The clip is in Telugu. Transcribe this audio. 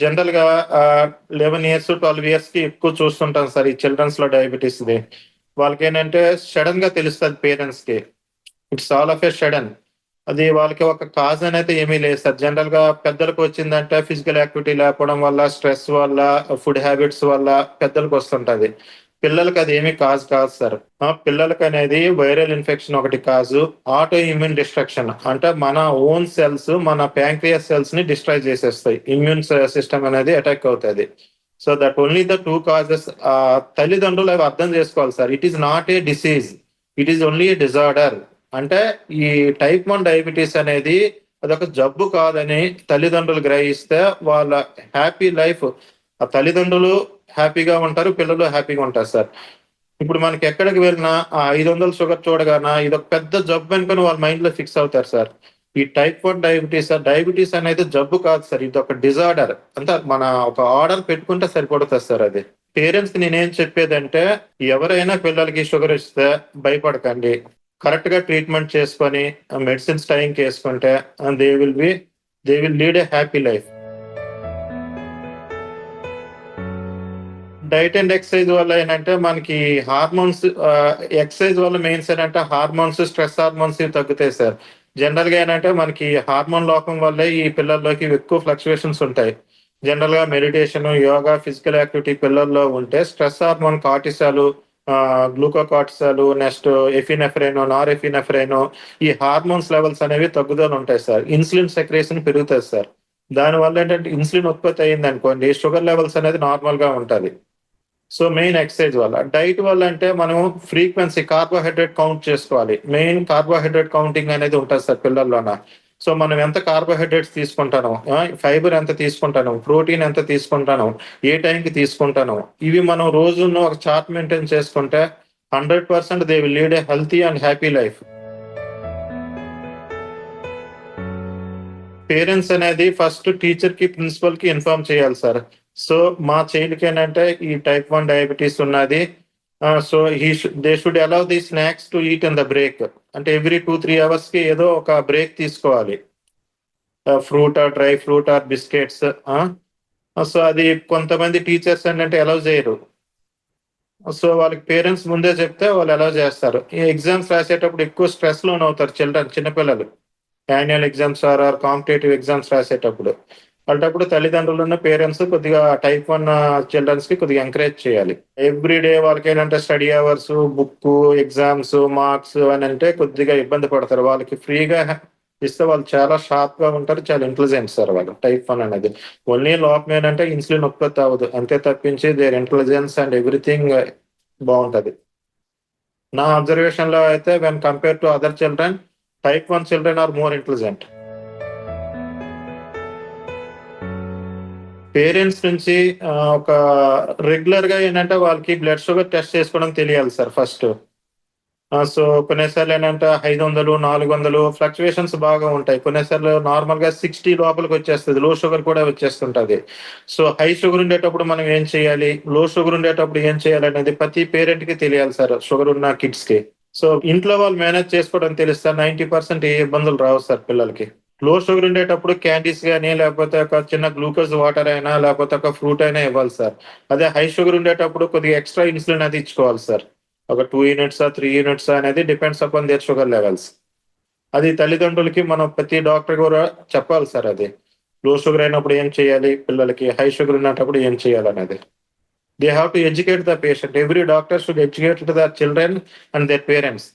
జనరల్గా లెవెన్ ఇయర్స్ ట్వెల్వ్ ఇయర్స్కి ఎక్కువ చూస్తుంటాం సార్ ఈ చిల్డ్రన్స్లో డయాబెటీస్ ది. వాళ్ళకి ఏంటంటే సడన్గా తెలుస్తుంది పేరెంట్స్కి. It's all of a sudden అది వాళ్ళకి ఒక కాజ్ అనేది ఏమీ లేదు సార్. జనరల్గా పెద్దలకు వచ్చిందంటే ఫిజికల్ యాక్టివిటీ లేకపోవడం వల్ల స్ట్రెస్ వల్ల ఫుడ్ హ్యాబిట్స్ వల్ల పెద్దలకు వస్తుంటది. పిల్లలకి అది ఏమీ కాజ్ కాదు సార్. పిల్లలకి అనేది వైరల్ ఇన్ఫెక్షన్ ఒకటి కాజు ఆటో ఇమ్యూన్ డిస్ట్రక్షన్. అంటే మన ఓన్ సెల్స్ మన ప్యాంక్రియస్ సెల్స్ని డిస్ట్రాయ్ చేసేస్తాయి. ఇమ్యూన్ సిస్టమ్ అనేది అటాక్ అవుతుంది. So that only the two causes తల్లిదండ్రులు అవి అర్థం చేసుకోవాలి sir. It is not a disease. It is only a disorder. అంటే ఈ టైప్ వన్ డయాబెటీస్ అనేది అదొక జబ్బు కాదని తల్లిదండ్రులు గ్రహిస్తే వాళ్ళ హ్యాపీ లైఫ్ ఆ తల్లిదండ్రులు హ్యాపీగా ఉంటారు పిల్లలు హ్యాపీగా ఉంటారు సార్. ఇప్పుడు మనకి ఎక్కడికి వెళ్ళినా ఆ ఐదు వందల షుగర్ చూడగానా ఇది ఒక పెద్ద జబ్బు అనుకుని వాళ్ళ మైండ్లో ఫిక్స్ అవుతారు సార్. ఈ టైప్ వన్ డయాబెటీస్ డయాబెటీస్ అనేది జబ్బు కాదు సార్. ఇది ఒక డిజార్డర్. అంటే మన ఒక ఆర్డర్ పెట్టుకుంటే సరిపడుతుంది సార్ అది. పేరెంట్స్ నేనేం చెప్పేదంటే ఎవరైనా పిల్లలకి షుగర్ ఇస్తే భయపడకండి. కరెక్ట్గా ట్రీట్మెంట్ చేసుకొని మెడిసిన్స్ టైంకి వేసుకుంటే they will be they will lead a happy life. Diet and exercise వల్ల ఏంటంటే మనకి హార్మోన్స్ ఎక్సర్సైజ్ వల్ల మెయిన్స్ ఏంటంటే హార్మోన్స్ స్ట్రెస్ హార్మోన్స్ ఇవి తగ్గుతాయి సార్. జనరల్గా ఏంటంటే మనకి హార్మోన్ లోపం వల్లే ఈ పిల్లల్లోకి ఎక్కువ ఫ్లక్చువేషన్స్ ఉంటాయి. జనరల్గా మెడిటేషన్ యోగా ఫిజికల్ యాక్టివిటీ పిల్లల్లో ఉంటే stress hormone cortisol glucocortisol next epinephrine norepinephrine ఈ హార్మోన్స్ లెవెల్స్ అనేవి తగ్గుదల ఉంటాయి సార్. ఇన్సులిన్ సెక్రేషన్ పెరుగుతుంది సార్. దానివల్ల ఏంటంటే ఇన్సులిన్ ఉత్పత్తి అయింది అనుకోండి షుగర్ లెవెల్స్ అనేది నార్మల్గా ఉంటది. సో మెయిన్ ఎక్సర్సైజ్ వల్ల. డైట్ వల్ల అంటే మనం ఫ్రీక్వెన్సీ కార్బోహైడ్రేట్ కౌంట్ చేసుకోవాలి. మెయిన్ కార్బోహైడ్రేట్ కౌంటింగ్ అనేది ఉంటుంది సార్ పిల్లల్లోన. సో మనం ఎంత కార్బోహైడ్రేట్స్ తీసుకుంటాను ఫైబర్ ఎంత తీసుకుంటాను ప్రోటీన్ ఎంత తీసుకుంటాను ఏ టైంకి తీసుకుంటాను ఇవి మనం రోజును ఒక చార్ట్ మెయింటైన్ చేసుకుంటే hundred percent they will lead a healthy and happy life parents అనేది ఫస్ట్ టీచర్కి ప్రిన్సిపల్కి ఇన్ఫార్మ్ చేయాలి సార్. సో మా చైల్డ్కి ఏంటంటే ఈ టైప్ వన్ డయాబెటీస్ ఉన్నది. So he they should allow the snacks to eat in the break. అంటే ఎవ్రీ టూ త్రీ అవర్స్కి ఏదో ఒక బ్రేక్ తీసుకోవాలి. Fruit or dry fruit or biscuits so అది కొంతమంది టీచర్స్ ఏంటంటే అలౌ చేయరు. సో వాళ్ళకి పేరెంట్స్ ముందే చెప్తే వాళ్ళు అలౌ చేస్తారు. ఈ ఎగ్జామ్స్ రాసేటప్పుడు ఎక్కువ స్ట్రెస్ లోన్ అవుతారు చిల్డ్రన్ చిన్నపిల్లలు. Annual exams or or competitive exams రాసేటప్పుడు. అలాంటప్పుడు ఉన్న పేరెంట్స్ కొద్దిగా టైప్ వన్ చిల్డ్రన్స్కి కొద్దిగా ఎంకరేజ్ చేయాలి. ఎవ్రీ డే వాళ్ళకి ఏంటంటే study hours book exams marks అని అంటే కొద్దిగా ఇబ్బంది పడతారు. వాళ్ళకి ఫ్రీగా ఇస్తే వాళ్ళు చాలా షార్ప్గా ఉంటారు చాలా ఇంటెలిజెంట్ సార్ వాళ్ళు. టైప్ వన్ అనేది. ఓన్లీ లోపం ఏంటంటే ఇన్సులిన్ ఉత్పత్తి అవ్వదు. అంతే తప్పించి దేర్ ఇంటెలిజెన్స్ అండ్ ఎవ్రీథింగ్ బాగుంటది. నా అబ్జర్వేషన్లో అయితే when compare to other children type one children are more intelligent. Parents నుంచి ఒక రెగ్యులర్గా ఏంటంటే వాళ్ళకి బ్లడ్ షుగర్ టెస్ట్ చేసుకోవడం తెలియాలి సార్ ఫస్ట్. సో కొన్నిసార్లు ఏంటంటే ఐదు వందలు నాలుగు వందలు ఫ్లక్చువేషన్స్ బాగా ఉంటాయి. కొన్నిసార్లు నార్మల్గా సిక్స్టీ లోపలికి వచ్చేస్తుంది. లో షుగర్ కూడా వచ్చేస్తుంటది. సో హై షుగర్ ఉండేటప్పుడు మనం ఏం చేయాలి? లో షుగర్ ఉండేటప్పుడు ఏం చేయాలి అనేది ప్రతి పేరెంట్కి తెలియాలి సార్ షుగర్ ఉన్న కిడ్స్కి. సో ఇంట్లో వాళ్ళు మేనేజ్ చేసుకోవడం తెలుస్తారు నైన్టీ పర్సెంట్ ఏ ఇబ్బందులు రావు సార్ పిల్లలకి. లో షుగర్ ఉండేటప్పుడు క్యాండీస్ కానీ లేకపోతే ఒక చిన్న గ్లూకోజ్ వాటర్ అయినా లేకపోతే ఒక ఫ్రూట్ అయినా ఇవ్వాలి సార్. అదే హై షుగర్ ఉండేటప్పుడు కొద్దిగా ఎక్స్ట్రా ఇన్సులిన్ అది ఇచ్చుకోవాలి సార్. ఒక టూ యూనిట్స్ త్రీ యూనిట్స్ అనేది depends upon their sugar levels అది తల్లిదండ్రులకి మనం ప్రతి డాక్టర్ కూడా చెప్పాలి సార్ అది. లో షుగర్ అయినప్పుడు ఏం చేయాలి? పిల్లలకి హై షుగర్ ఉన్నప్పుడు ఏం చేయాలి అనేది. They have to educate the patient every doctor should educate the children and their parents